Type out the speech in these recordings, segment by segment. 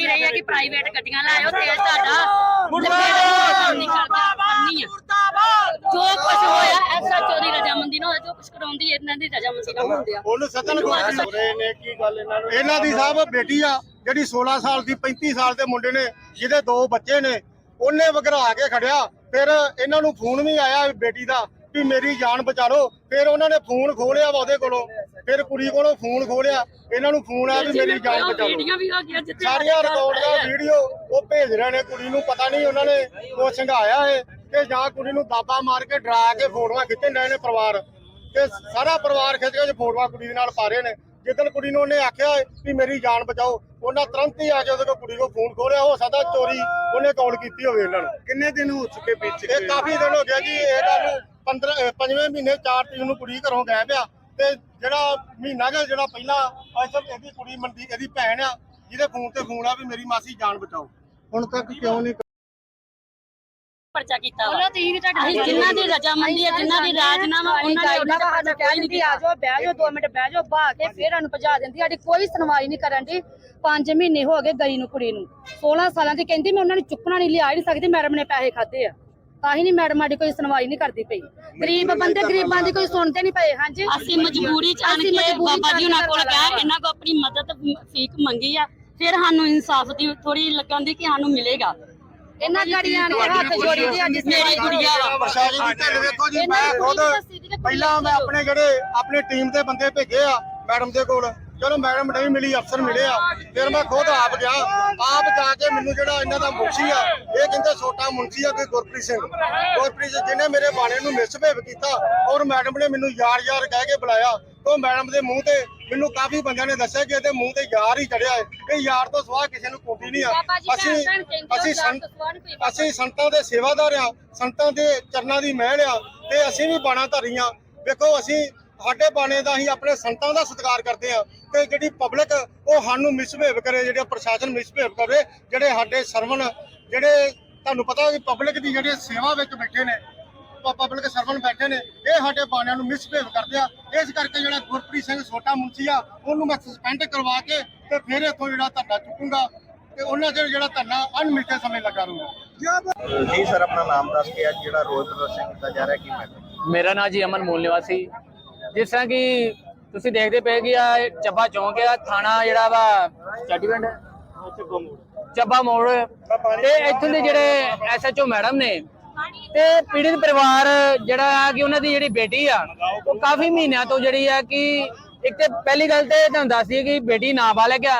ਕਹਿੰਦੀ ਰਹੀ ਹੈ ਕਿ ਪ੍ਰਾਈਵੇਟ ਗੱਡੀਆਂ ਲਾਇਓ ਤੇ ਤੁਹਾਡਾ। ਮੁਰਦਾਬਾਦ! ਨਹੀਂ ਕਰਦਾ ਕਰਨੀ ਆ। ਜੋ ਕੁਝ ਹੋਇਆ ਐਸਐਚਓ ਦੀ ਰਜਾਮੰਦੀ ਨਾਲ ਹੋਇਆ, ਜੋ ਕੁਝ ਕਰਾਉਂਦੀ ਇਹਨਾਂ ਦੀ ਰਜਾਮੰਦੀ ਨਾਲ ਹੁੰਦੇ ਆ ਉਹਨੂੰ ਸੱਦਣ ਕੋਲ ਨੇ ਕੀ ਗੱਲ ਇਹਨਾਂ ਨੂੰ? ਇਹਨਾਂ ਦੀ ਸਾਹਿਬ ਬੇਟੀ ਆ ਜਿਹੜੀ 16 ਸਾਲ ਦੀ 35 ਸਾਲ ਦੇ ਮੁੰਡੇ ਨੇ ਜਿਹਦੇ ਦੋ ਬੱਚੇ ਨੇ ਉਹਨੇ ਵਗਰਾ ਕੇ ਖੜਿਆ। ਫਿਰ ਇਹਨਾਂ ਨੂੰ ਫੋਨ ਵੀ ਆਇਆ ਬੇਟੀ ਦਾ ਵੀ ਮੇਰੀ ਜਾਨ ਬਚਾ ਲਓ। ਫਿਰ ਉਹਨਾਂ ਨੇ ਫੋਨ ਖੋਲਿਆ ਵਾ ਉਹਦੇ ਕੋਲੋਂ। ਫਿਰ ਕੁੜੀ ਕੋਲੋਂ ਫੋਨ ਖੋਲਿਆ ਇਹਨਾਂ ਨੂੰ ਫੋਨ ਆਇਆ ਵੀ ਮੇਰੀ ਜਾਨ ਬਚਾ ਲਓ। ਵੀ ਆ ਸਾਰੀਆਂ ਰਿਕਾਰਡ ਦਾ ਵੀਡੀਓ ਉਹ ਭੇਜ ਰਹੇ ਨੇ ਕੁੜੀ ਨੂੰ ਪਤਾ ਨਹੀਂ ਉਹਨਾਂ ਨੇ ਉਹ ਸੰਘਾਇਆ ਹੈ ਕਿ ਜਾਂ ਕੁੜੀ ਨੂੰ ਦਾਬਾ ਮਾਰ ਕੇ ਡਰਾ ਕੇ ਫੋਟੋਆਂ ਖਿੱਚਣ ਰਹੇ ਨੇ ਪਰਿਵਾਰ। ਤੇ ਸਾਰਾ ਪਰਿਵਾਰ ਖਿੱਚ ਕੇ ਫੋਟੋਆਂ ਕੁੜੀ ਦੇ ਨਾਲ ਪਾ ਰਹੇ ਨੇ। ਜਿੱਦਣ ਕੁੜੀ ਨੂੰ ਉਹਨੇ ਆਖਿਆ ਕਿ ਮੇਰੀ ਜਾਨ ਬਚਾਓ ਉਹਨਾਂ ਤੁਰੰਤ ਹੀ ਆ ਕੇ ਉਹਦੇ ਕੋਲ ਕੁੜੀ ਕੋਲ ਫੋਨ ਖੋਲਿਆ ਹੋ ਸਕਦਾ ਚੋਰੀ ਉਹਨੇ ਕਾਲ ਕੀਤੀ ਹੋਵੇ ਇਹਨਾਂ ਨੂੰ। ਕਿੰਨੇ ਦਿਨ ਹੋ ਚੁੱਕੇ ਵਿੱਚ ਇਹ ਕਾਫੀ ਦਿਨ ਹੋ ਗਿਆ ਜੀ ਇਹ ਗੱਲ 15 ਪੰਜਵੇਂ ਮਹੀਨੇ 4 ਤਰੀਕ ਨੂੰ ਕੁੜੀ ਘਰੋਂ ਗਾਇਬ ਆ ਤੇ ਜਿਹੜਾ ਮਹੀਨਾ ਕੁ ਜਿਹੜਾ ਪਹਿਲਾਂ ਅੱਜ ਤੱਕ ਇਹਦੀ ਕੁੜੀ ਮੰਦੀ ਇਹਦੀ ਭੈਣ ਆ ਜਿਹਦੇ ਫੋਨ ਤੇ ਫੋਨ ਆ ਵੀ ਮੇਰੀ ਮਾਸੀ ਜਾਨ ਬਚਾਓ। ਹੁਣ ਤੱਕ ਕਿਉਂ ਨਹੀਂ ਪਰਚਾ ਕੀਤਾ ਵਾ। ਅਸੀਂ ਜਿਨ੍ਹਾਂ ਦੀ ਰਜਾਮੰਦੀ ਹੈ ਜਿਨ੍ਹਾਂ ਦੀ ਰਾਜਨਾਮਾ ਉਹਨਾਂ ਨੇ ਉਹਨਾਂ ਦਾ ਕਹਿੰਦੀ ਆ ਜਾਓ ਬਹਿ ਜਾਓ 2 ਮਿੰਟ ਬਹਿ ਜਾਓ ਬਾ ਕੇ ਫੇਰ ਸਾਨੂੰ ਭਜਾ ਦਿੰਦੀ ਸਾਡੀ ਕੋਈ ਸੁਣਵਾਈ ਨਹੀਂ ਕਰਨ ਦੀ। 5 ਮਹੀਨੇ ਹੋ ਗਏ ਗਈ ਨੂੰ ਕੁੜੀ ਨੂੰ। 16 ਸਾਲਾਂ ਦੀ ਕਹਿੰਦੀ ਮੈਂ ਉਹਨਾਂ ਨੂੰ ਚੁੱਕਣਾ ਨਹੀਂ ਲਿਆ ਨਹੀਂ ਸਕਦੀ ਮੈਡਮ ਨੇ ਪੈਸੇ ਖਾਦੇ ਆ। ਤਾਂ ਹੀ ਨਹੀਂ ਮੈਡਮ ਸਾਡੀ ਕੋਈ ਸੁਣਵਾਈ ਨਹੀਂ ਕਰਦੀ ਪਈ। ਗਰੀਬ ਬੰਦੇ ਗਰੀਬਾਂ ਦੀ ਕੋਈ ਸੁਣਦੇ ਨਹੀਂ ਪਏ ਹਾਂਜੀ? ਅਸੀਂ ਮਜਬੂਰੀ ਚ ਆਣ ਅਸੀਂ ਕੇ ਮਜਬੂਰੀ ਚ ਬਾਬਾ ਜੀ ਉਹਨਾਂ ਕੋਲ ਗਿਆ। ਇਹਨਾਂ ਕੋ ਆਪਣੀ ਮਦਦ ਫੀਕ ਮੰਗੀ ਆ ਫਿਰ ਸਾਨੂੰ ਇਨਸਾਫ ਦੀ ਥੋੜੀ ਲੱਗਣ ਦੀ ਕਿ ਸਾਨੂੰ ਮਿਲੇਗਾ। ਇਹਨਾਂ ਗਾੜੀਆਂ ਨੇ ਹੱਥ ਜੋੜੀ ਦੀ ਅੱਜ ਮੇਰੀ ਗੁੜੀਆ ਵਾ। ਪ੍ਰਸ਼ਾਸਨ ਦੀ ਢਿੱਲ ਵੇਖੋ ਜੀ ਮੈਂ ਖੁਦ ਪਹਿਲਾਂ ਮੈਂ ਆਪਣੇ ਜਿਹੜੇ ਆਪਣੇ ਟੀਮ ਦੇ ਬੰਦੇ ਭੇਜੇ ਆ ਮੈਡਮ ਦੇ ਕੋਲ। ਚਲੋ ਮੈਡਮ ਨਹੀਂ ਮਿਲੀ ਅਫਸਰ ਮਿਲੇ ਆ। ਫਿਰ ਮੈਂ ਖੁਦ ਆਪ ਗਿਆ। ਆਪ ਜਾ ਕੇ ਮੈਨੂੰ ਜਿਹੜਾ ਇਹਨਾਂ ਦਾ ਮੁਨਸ਼ੀ ਆ ਇਹ ਕਹਿੰਦੇ ਛੋਟਾ ਮੁਨਸ਼ੀ ਆ ਕੋਈ ਗੁਰਪ੍ਰੀਤ ਸਿੰਘ। ਗੁਰਪ੍ਰੀਤ ਜਿਹਨੇ ਮੇਰੇ ਬਾਣੇ ਨੂੰ ਮਿਸਬਿਹੇਵ ਕੀਤਾ ਔਰ ਮੈਡਮ ਨੇ ਮੈਨੂੰ ਯਾਰ ਯਾਰ ਕਹਿ ਕੇ ਬੁਲਾਇਆ। ਉਹ ਮੈਡਮ ਦੇ ਮੂੰਹ ਤੇ ਮੈਨੂੰ ਕਾਫੀ ਬੰਦਿਆਂ ਨੇ ਦੱਸਿਆ ਕਿ ਇਹਦੇ ਮੂੰਹ ਤੇ ਯਾਰ ਹੀ ਚੜਿਆ ਹੈ। ਇਹ ਯਾਰ ਤੋਂ ਸਵਾਹ ਕਿਸੇ ਨੂੰ ਕੁੰਦੀ ਨਹੀਂ ਆ। ਅਸੀਂ ਅਸੀਂ ਤੋਂ। ਅਸੀਂ ਸੰਤਾਂ ਦੇ ਸੇਵਾਦਾਰ ਆ। ਸੰਤਾਂ ਦੇ ਚਰਨਾਂ ਦੀ ਮਹਿਲ ਆ। ਤੇ ਅਸੀਂ ਵੀ ਬਾਣਾ ਧਾਰੀਆਂ। ਵੇਖੋ ਅਸੀਂ ਸਾਡੇ ਬਾਣੇ ਦਾ ਹੀ ਆਪਣੇ ਸੰਤਾਂ ਦਾ ਸਤਿਕਾਰ ਕਰਦੇ ਆ ਤੇ ਜਿਹੜੀ ਪਬਲਿਕ ਉਹ ਸਾਨੂੰ ਮਿਸਬਿਹੇਵ ਕਰੇ ਜਿਹੜੇ ਪ੍ਰਸ਼ਾਸਨ ਮਿਸਬਿਹੇਵ ਕਰੇ ਜਿਹੜੇ ਸਾਡੇ ਸਰਵਨ ਜਿਹੜੇ ਤੁਹਾਨੂੰ ਪਤਾ ਕਿ ਪਬਲਿਕ ਦੀ ਜਿਹੜੇ ਸੇਵਾ ਵਿੱਚ ਬੈਠੇ ਨੇ ਪਬਲਿਕ ਸਰਵਨ ਬੈਠੇ ਨੇ ਇਹ ਸਾਡੇ ਬਾਣਿਆਂ ਨੂੰ ਮਿਸਬਿਹੇਵ ਕਰਦੇ ਆ। ਇਸ ਕਰਕੇ ਜਿਹੜਾ ਗੁਰਪ੍ਰੀਤ ਸਿੰਘ ਛੋਟਾ ਮੁੰਚੀ ਆ ਉਹਨੂੰ ਮੈਂ ਸਸਪੈਂਡ ਕਰਵਾ ਕੇ ਤੇ ਫਿਰ ਇੱਥੋਂ ਜਿਹੜਾ ਧਰਨਾ ਚੁੱਕੂੰਗਾ ਤੇ ਉਹਨਾਂ ਚਿਰ ਜਿਹੜਾ ਧਰਨਾ ਅਣਮਿੱਥੇ ਸਮੇਂ ਲੱਗਾ ਰਹੂਗਾ। ਜੀ ਸਰ ਆਪਣਾ ਨਾਮ ਦੱਸ ਕੇ ਅੱਜ ਜਿਹੜਾ ਰੋਜ਼ ਪ੍ਰਦਰਸ਼ਨ ਕੀਤਾ ਜਾ ਰਿਹਾ ਕੀ ਮੈਟਰ ਮੇਰਾ ਨਾਮ ਜੀ ਅਮਨ ਮੂਲ ਨਿਵਾਸੀ। ਜਿਸ ਤਰ੍ਹਾਂ ਕਿ ਤੁਸੀਂ ਦੇਖਦੇ ਪਏ ਕਿ ਆ ਚੱਬਾ ਚੌਂਕ ਆ ਥਾਣਾ ਜਿਹੜਾ ਵਾ ਚਾਟੀ ਪਿੰਡ ਚੱਬਾ ਮੋੜ। ਤੇ ਇੱਥੋਂ ਦੇ ਜਿਹੜੇ ਐਸਐਚਓ ਮੈਡਮ ਨੇ ਤੇ ਪੀੜਿਤ ਪਰਿਵਾਰ ਜਿਹੜਾ ਆ ਕਿ ਉਹਨਾਂ ਦੀ ਜਿਹੜੀ ਬੇਟੀ ਆ ਉਹ ਕਾਫੀ ਮਹੀਨਿਆਂ ਤੋਂ ਜਿਹੜੀ ਆ ਕਿ ਇੱਕ ਤੇ ਪਹਿਲੀ ਗੱਲ ਤੇ ਤੁਹਾਨੂੰ ਦੱਸ ਦਈਏ ਕਿ ਬੇਟੀ ਨਾਬਾਲਗ ਆ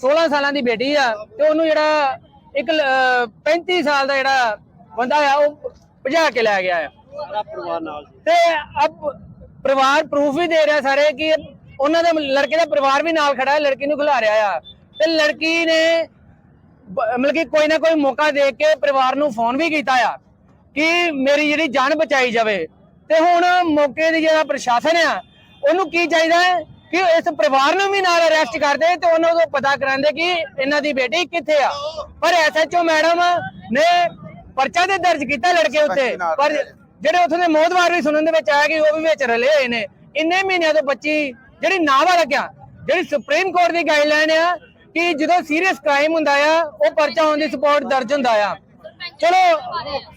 16 ਸਾਲਾਂ ਦੀ ਬੇਟੀ ਆ ਤੇ ਉਹਨੂੰ ਜਿਹੜਾ ਇੱਕ ਲ- ਅਹ 35 ਸਾਲ ਦਾ ਜਿਹੜਾ ਬੰਦਾ ਆ ਉਹ ਭਜਾ ਕੇ ਲੈ ਗਿਆ ਆ। ਤੇ ਅਬ ਪਰਿਵਾਰ ਪ੍ਰੂਫ ਵੀ ਦੇ ਰਿਹਾ ਸਾਰੇ ਕਿ ਉਹਨਾਂ ਦੇ ਲੜਕੇ ਦਾ ਪਰਿਵਾਰ ਵੀ ਨਾਲ ਖੜਾ ਹੈ, ਲੜਕੀ ਨੂੰ ਖਿਲਾ ਰਿਹਾ ਆ। ਤੇ ਲੜਕੀ ਨੇ ਮਤਲਬ ਕਿ ਕੋਈ ਨਾ ਕੋਈ ਮੌਕਾ ਦੇਖ ਕੇ ਪਰਿਵਾਰ ਨੂੰ ਫੋਨ ਵੀ ਕੀਤਾ ਆ ਕਿ ਮੇਰੀ ਜਿਹੜੀ ਜਾਨ ਬਚਾਈ ਜਾਵੇ। ਤੇ ਹੁਣ ਮੌਕੇ ਦੀ ਜਿਹੜਾ ਪ੍ਰਸ਼ਾਸਨ ਆ, ਉਹਨੂੰ ਕੀ ਚਾਹੀਦਾ ਹੈ ਕਿ ਇਸ ਪਰਿਵਾਰ ਨੂੰ ਵੀ ਨਾਲ ਅਰੈਸਟ ਕਰਦੇ ਤੇ ਉਹਨਾਂ ਨੂੰ ਪਤਾ ਕਰਾਉਂਦੇ ਕਿ ਇਹਨਾਂ ਦੀ ਬੇਟੀ ਕਿੱਥੇ ਆ। ਪਰ ਐਸਐਚਓ ਮੈਡਮ ਨੇ ਪਰਚਾ ਤੇ ਦਰਜ ਕੀਤਾ ਲੜਕੇ ਉੱਤੇ। ਪਰ ਜਿਹੜੇ ਉੱਥੋਂ ਦੇ ਮੋਦਵਾਰ ਵੀ ਸੁਣਨ ਦੇ ਵਿੱਚ ਆਇਆ ਕਿ ਉਹ ਵੀ ਵਿੱਚ ਰਲੇ ਹੋਏ ਨੇ, ਇੰਨੇ ਮਹੀਨਿਆਂ ਤੋਂ ਬੱਚੀ ਜਿਹੜੀ ਨਾਬਾਲਗ ਆ ਜਿਹੜੀ ਸੁਪਰੀਮ ਕੋਰਟ ਦੀ ਗਾਈਡਲਾਈਨ ਆ ਕਿ ਜਦੋਂ ਸੀਰੀਅਸ ਕ੍ਰਾਈਮ ਹੁੰਦਾ ਆ, ਉਹ ਪਰਚਾ ਹੋਣ ਦੀ ਸਪੋਰਟ ਦਰਜ ਹੁੰਦਾ ਆ। ਚਲੋ,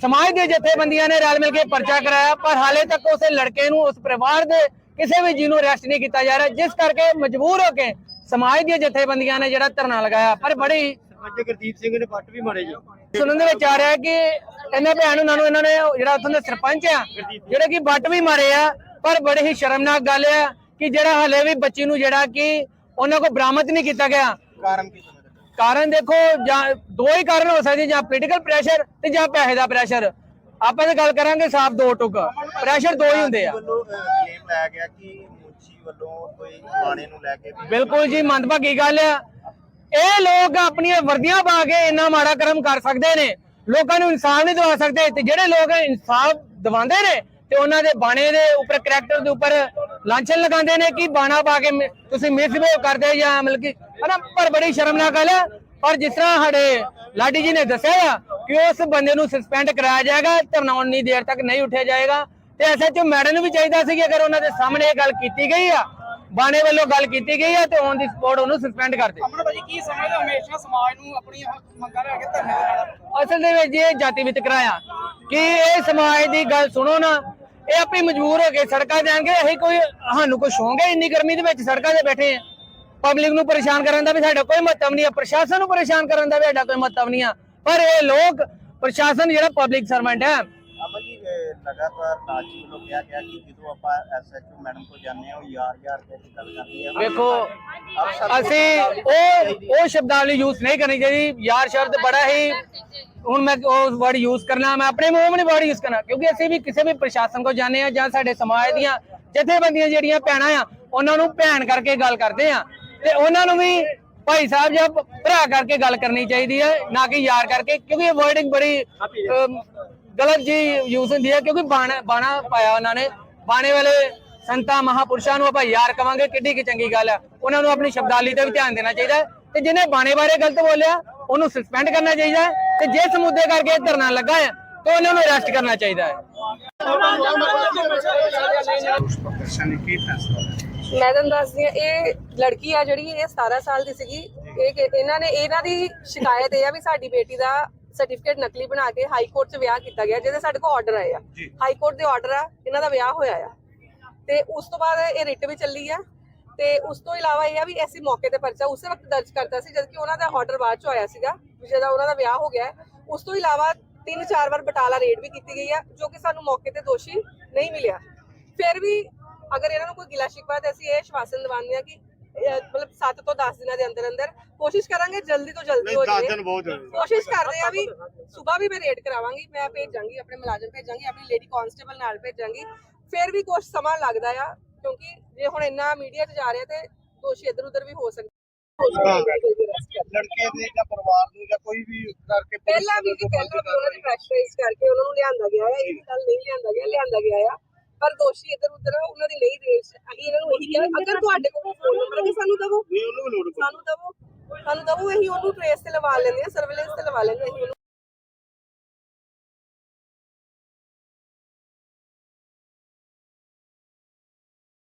ਸਮਾਜ ਦੇ ਜਥੇਬੰਦੀਆਂ ਨੇ ਰਲ ਮਿਲ ਕੇ ਪਰਚਾ ਕਰਾਇਆ, ਪਰ ਹਾਲੇ ਤੱਕ ਉਸੇ ਲੜਕੇ ਨੂੰ, ਉਸ ਪਰਿਵਾਰ ਦੇ ਕਿਸੇ ਵੀ ਜੀ ਨੂੰ ਅਰੈਸਟ ਨਹੀਂ ਕੀਤਾ ਜਾ ਰਿਹਾ, ਜਿਸ ਕਰਕੇ ਮਜਬੂਰ ਹੋ ਕੇ ਸਮਾਜ ਦੀਆਂ ਜਥੇਬੰਦੀਆਂ ਨੇ ਜਿਹੜਾ ਧਰਨਾ ਲਗਾਇਆ, ਪਰ ਬੜੀ ਅੱਜ ਗੁਰਦੀਪ ਸਿੰਘ ਨੇ ਪੱਟ ਵੀ ਮਾਰੇ ਜੀ ਸੁਣਨ ਦੇ ਵਿੱਚ ਆ ਰਿਹਾ ਕਿ ਇਹਨਾਂ ਭੈਣ ਉਹਨਾਂ ਨੂੰ ਇਹਨਾਂ ਨੇ ਜਿਹੜਾ ਉੱਥੋਂ ਦੇ ਸਰਪੰਚ ਆ ਜਿਹੜੇ ਕਿ ਵੱਟ ਵੀ ਮਾਰੇ ਆ ਪਰ ਬੜੇ ਹੀ ਸ਼ਰਮਨਾਕ ਗੱਲ ਆ ਕਿ ਜਿਹੜਾ ਹਲੇ ਵੀ ਬੱਚੀ ਨੂੰ ਜਿਹੜਾ ਕਿ ਉਹਨਾਂ ਕੋ ਬਰਾਮਦ ਨਹੀਂ ਕੀਤਾ ਗਿਆ। ਕਾਰਨ ਕੀ ਕਾਰਨ ਦੇਖੋ ਜਾਂ ਦੋ ਹੀ ਕਾਰਨ ਹੋ ਸਕਦੇ ਜਾਂ ਪੋਲੀਟੀਕਲ ਪ੍ਰੈਸ਼ਰ ਤੇ ਜਾਂ ਪੈਸੇ ਦਾ ਪ੍ਰੈਸ਼ਰ ਆਪਾਂ ਤਾਂ ਗੱਲ ਕਰਾਂਗੇ ਸਾਫ਼ ਦੋ ਟੁਕ। ਪ੍ਰੈਸ਼ਰ ਦੋ ਹੀ ਹੁੰਦੇ ਆ। ਵੱਲੋਂ ਕਲੇਮ ਲਾਇਆ ਗਿਆ ਕਿ ਮੁੱਛੀ ਵੱਲੋਂ ਕੋਈ ਬਾਣੇ ਨੂੰ ਲੈ ਕੇ ਵੀ ਬਿਲਕੁਲ ਜੀ ਮੰਦਭਾਗੀ ਗੱਲ ਆ। ਇਹ ਲੋਕ ਆਪਣੀਆਂ ਵਰਦੀਆਂ ਪਾ ਕੇ ਇੰਨਾ ਮਾੜਾ ਕਰਮ ਕਰ ਸਕਦੇ ਨੇ। ਲੋਕਾਂ ਨੂੰ ਇਨਸਾਫ ਨਹੀਂ ਦਿਵਾ ਸਕਦੇ ਤੇ ਜਿਹੜੇ ਲੋਕ ਇਨਸਾਫ ਦਿਵਾਉਂਦੇ ਨੇ ਤੇ ਉਹਨਾਂ ਦੇ ਬਾਣੇ ਦੇ ਉੱਪਰ ਕਰੈਕਟਰ ਦੇ ਉੱਪਰ ਲਾਂਛਨ ਲਗਾਉਂਦੇ ਨੇ ਕਿ ਬਾਣਾ ਪਾ ਕੇ ਤੁਸੀਂ ਮਿਸਬਿਹੇਵ ਕਰਦੇ ਜਾਂ ਮਤਲਬ ਕਿ ਹਨਾ, ਪਰ ਬੜੀ ਸ਼ਰਮਨਾਕ ਗੱਲ ਹੈ। ਪਰ ਜਿਸ ਤਰ੍ਹਾਂ ਸਾਡੇ ਲਾਡੀ ਜੀ ਨੇ ਦੱਸਿਆ ਆ ਕਿ ਉਸ ਬੰਦੇ ਨੂੰ ਸਸਪੈਂਡ ਕਰਾਇਆ ਜਾਏਗਾ, ਧਰਨਾ ਉਨੀ ਦੇਰ ਤੱਕ ਨਹੀਂ ਉੱਠਿਆ ਜਾਏਗਾ। ਤੇ ਐਸਐਚਓ ਮੈਡਮ ਨੂੰ ਵੀ ਚਾਹੀਦਾ ਸੀ ਕਿ ਅਗਰ ਉਹਨਾਂ ਦੇ ਸਾਹਮਣੇ ਇਹ ਗੱਲ ਕੀਤੀ ਗਈ ਆ ਬਾਣੇ ਵੱਲੋਂ ਗੱਲ ਕੀਤੀ ਗਈ ਹੈ ਤੇ ਔਨ ਦੀ ਸਪੋਰਟ ਉਹਨੂੰ ਸਸਪੈਂਡ ਕਰ ਦਿੱਤਾ। ਅਮਨ ਭਾਜੀ ਕੀ ਸਮਝਦੇ ਹੋ? ਹਮੇਸ਼ਾ ਸਮਾਜ ਨੂੰ ਆਪਣੀਆਂ ਮੰਗਾਂ ਲੈ ਕੇ ਧਰਨੇ ਦੇ ਨਾਲ ਅਸਲ ਦੇ ਵਿੱਚ ਇਹ ਜਾਤੀ ਵਿਤਕਰਾ ਆ ਕਿ ਇਹ ਸਮਾਜ ਦੀ ਗੱਲ ਸੁਣੋ ਨਾ ਇਹ ਆਪੇ ਮਜਬੂਰ ਹੋ ਕੇ ਸੜਕਾਂ ਤੇ ਆਣਗੇ ਅਸੀਂ ਕੋਈ ਸਾਨੂੰ ਕੋਈ ਸ਼ੌਂਕ ਹੈ ਇੰਨੀ ਗਰਮੀ ਦੇ ਵਿੱਚ ਸੜਕਾਂ ਤੇ ਬੈਠੇ ਆ ਪਬਲਿਕ ਨੂੰ ਪਰੇਸ਼ਾਨ ਕਰਨ ਦਾ ਵੀ ਸਾਡਾ ਕੋਈ ਮਤਲਬ ਨਹੀਂ ਆ ਪ੍ਰਸ਼ਾਸਨ ਨੂੰ ਪਰੇਸ਼ਾਨ ਕਰਨ ਦਾ ਵੀ ਸਾਡਾ ਕੋਈ ਮਤਲਬ ਨਹੀਂ ਆ। ਪਰ ਇਹ ਲੋਕ ਪ੍ਰਸ਼ਾਸਨ ਜਿਹੜਾ ਪਬਲਿਕ ਸਰਵੈਂਟ ਹੈ ਲਗਾਤਾਰ ਨਾਜੀ ਵੱਲੋਂ ਕਿਹਾ ਗਿਆ ਕਿ ਜਦੋਂ ਆਪਾਂ ਐਸਐਚਓ ਮੈਡਮ ਕੋਲ ਜਾਂਦੇ ਹਾਂ ਉਹ ਯਾਰ ਯਾਰ ਕਹਿ ਕੇ ਗੱਲ ਕਰਦੀ ਹੈ। ਵੇਖੋ ਅਸੀਂ ਉਹ ਉਹ ਸ਼ਬਦਾਵਲੀ ਯੂਜ਼ ਨਹੀਂ ਕਰਨੀ ਚਾਹੀਦੀ। ਯਾਰ ਸ਼ਬਦ ਬੜਾ ਹੀ ਹੁਣ ਮੈਂ ਉਹ ਵਰਡ ਯੂਜ਼ ਕਰਨਾ ਮੈਂ ਆਪਣੇ ਮੂੰਹ ਨਹੀਂ ਵਰਡ ਯੂਜ਼ ਕਰਨਾ ਕਿਉਂਕਿ ਅਸੀਂ ਵੀ ਕਿਸੇ ਵੀ ਪ੍ਰਸ਼ਾਸਨ ਕੋ ਜਾਂਦੇ ਆ ਜਾਂ ਸਾਡੇ ਸਮਾਜ ਦੀਆਂ ਜਥੇਬੰਦੀਆਂ ਜਿਹੜੀਆਂ ਭੈਣਾਂ ਆ ਉਹਨਾਂ ਨੂੰ ਭੈਣ ਕਰਕੇ ਗੱਲ ਕਰਦੇ ਆ। ਤੇ ਉਹਨਾਂ ਨੂੰ ਵੀ ਭਾਈ ਸਾਹਿਬ ਜਾਂ ਭਰਾ ਕਰਕੇ ਗੱਲ ਕਰਨੀ ਚਾਹੀਦੀ ਹੈ ਨਾ ਕਿ ਯਾਰ ਕਰਕੇ ਕਿਉਂਕਿ ਇਹ ਵਰਡਿੰਗ ਬੜੀ ਗਲਤ ਜੀ ਯੂਜ਼ ਹੁੰਦੀ ਹੈ ਕਿਉਂਕਿ ਬਾਣਾ ਬਾਣਾ ਪਾਇਆ ਉਹਨਾਂ ਨੇ। ਬਾਣੇ ਵਾਲੇ ਸੰਤਾਂ, ਮਹਾਪੁਰਸ਼ਾਂ ਨੂੰ ਆਪਾਂ ਯਾਰ ਕਵਾਂਗੇ, ਕਿੱਡੀ ਕੀ ਚੰਗੀ ਗੱਲ ਹੈ। ਉਹਨਾਂ ਨੂੰ ਆਪਣੀ ਸ਼ਬਦਾਵਲੀ ਤੇ ਵੀ ਧਿਆਨ ਦੇਣਾ ਚਾਹੀਦਾ ਤੇ ਜਿਹਨੇ ਬਾਣੇ ਬਾਰੇ ਗਲਤ ਬੋਲਿਆ, ਉਹਨੂੰ ਸਸਪੈਂਡ ਕਰਨਾ ਚਾਹੀਦਾ ਤੇ ਜਿਸ ਮੁੱਦੇ ਕਰਕੇ ਧਰਨਾ ਲੱਗਾ ਹੈ, ਤੇ ਉਹਨਾਂ ਨੂੰ ਅਰੈਸਟ ਕਰਨਾ ਚਾਹੀਦਾ ਹੈ। ਮੈਂ ਤੁਹਾਨੂੰ ਦੱਸਦੀ ਹਾਂ, ਇਹ ਲੜਕੀ ਆ ਜਿਹੜੀ, ਇਹ 17 ਸਾਲ ਦੀ ਸੀਗੀ। ਇਹ ਇਹਨਾਂ ਨੇ, ਇਹਨਾਂ ਦੀ ਸ਼ਿਕਾਇਤ ਇਹ ਆ ਵੀ ਸਾਡੀ ਬੇਟੀ ਦਾ ਸਰਟੀਫਿਕੇਟ ਨਕਲੀ ਬਣਾ ਕੇ ਹਾਈ ਕੋਰਟ 'ਚ ਵਿਆਹ ਕੀਤਾ ਗਿਆ ਜਿਹਦੇ ਸਾਡੇ ਕੋਲ ਆਰਡਰ ਆਏ ਆ। ਹਾਈ ਕੋਰਟ ਦੇ ਆਰਡਰ ਆ ਇਹਨਾਂ ਦਾ ਵਿਆਹ ਹੋਇਆ ਆ। ਤੇ ਉਸ ਤੋਂ ਬਾਅਦ ਇਹ ਰਿਟ ਵੀ ਚੱਲੀ ਆ। ਤੇ ਉਸ ਤੋਂ ਇਲਾਵਾ ਇਹ ਆ ਵੀ ਐਸੀ ਮੌਕੇ ਤੇ ਪਰਚਾ ਉਸੇ ਵਕਤ ਦਰਜ ਕਰਤਾ ਸੀ ਜਦਕਿ ਉਹਨਾਂ ਦਾ ਆਰਡਰ ਬਾਅਦ ਚ ਆਇਆ ਸੀਗਾ ਜਦੋਂ ਉਹਨਾਂ ਦਾ ਵਿਆਹ ਹੋ ਗਿਆ। ਉਸ ਤੋਂ ਇਲਾਵਾ ਤਿੰਨ ਚਾਰ ਵਾਰ ਬਟਾਲਾ ਰੇਡ ਵੀ ਕੀਤੀ ਗਈ ਆ ਜੋ ਕਿ ਸਾਨੂੰ ਮੌਕੇ ਤੇ ਦੋਸ਼ੀ ਨਹੀਂ ਮਿਲਿਆ। ਫਿਰ ਵੀ ਅਗਰ ਇਹਨਾਂ ਨੂੰ ਕੋਈ ਗਿਲਾ ਸ਼ਿਕਵਾ ਤਾਂ ਅਸੀਂ ਇਹ ਸ਼ਵਾਸਨ ਦਿਵਾਉਂਦੇ ਆ ਕਿ ਮਤਲਬ 7 ਤੋਂ 10 ਦਿਨਾਂ ਦੇ ਅੰਦਰ ਅੰਦਰ ਕੋਸ਼ਿਸ਼ ਕਰਾਂਗੇ ਜਲਦੀ ਤੋਂ ਜਲਦੀ ਹੋ ਜਾਵੇ। ਬਹੁਤ ਕੋਸ਼ਿਸ਼ ਕਰਦੇ ਆ ਵੀ ਸਵੇਰ ਵੀ ਮੈਂ ਰੇਡ ਕਰਾਵਾਂਗੀ ਮੈਂ ਭੇਜਾਂਗੀ ਆਪਣੇ ਮੁਲਾਜ਼ਮ ਭੇਜਾਂਗੀ ਆਪਣੀ ਲੇਡੀ ਕਾਂਸਟੇਬਲ ਨਾਲ ਭੇਜਾਂਗੀ। ਫਿਰ ਵੀ ਕੁਝ ਸਮਾਂ ਲੱਗਦਾ ਆ ਕਿਉਂਕਿ ਜੇ ਹੁਣ ਇੰਨਾ ਮੀਡੀਆ 'ਚ ਜਾ ਰਿਹਾ ਤੇ ਦੋਸ਼ੀ ਇੱਧਰ ਉੱਧਰ ਵੀ ਹੋ ਸਕਦੇ ਲੜਕੇ ਦੇ ਜਾਂ ਪਰਿਵਾਰ ਨੂੰ ਜਾਂ ਕੋਈ ਵੀ ਕਰਕੇ ਪਹਿਲਾਂ ਵੀ ਜੀ ਪਹਿਲਾਂ ਵੀ ਉਹਨਾਂ ਦੀ ਪ੍ਰੈਸ਼ਰਾਈਜ਼ ਕਰਕੇ ਉਹਨਾਂ ਨੂੰ ਲਿਆਂਦਾ ਗਿਆ ਹੈ ਇਹ ਗੱਲ ਨਹੀਂ ਲਿਆਂਦਾ ਗਿਆ ਲਿਆਂਦਾ ਗਿਆ ਆ। ਪਰ ਦੋਸ਼ੀ ਇੱਧਰ ਉੱਧਰ ਆ, ਉਹਨਾਂ ਦੀ ਨਹੀਂ ਰੇਸ ਅਸੀਂ ਇਹਨਾਂ ਨੂੰ ਇਹੀ ਕਿਹਾ ਅਗਰ ਤੁਹਾਡੇ ਕੋਲ ਫੋਨ ਨੰਬਰ ਹੈ ਸਾਨੂੰ ਦਵੋ? ਨਹੀਂ ਉਹਨੂੰ ਵੀ ਲੋੜ ਸਾਨੂੰ ਦਵੋ। ਸਾਨੂੰ ਦਵੋ ਅਸੀਂ ਉਹਨੂੰ ਟ੍ਰੇਸ ਤੇ ਲਵਾ ਲੈਂਦੇ ਆ ਸਰਵੇਲੈਂਸ ਤੇ ਲਵਾ ਲੈਂਦੇ ਆ ਅਸੀਂ ਉਹਨੂੰ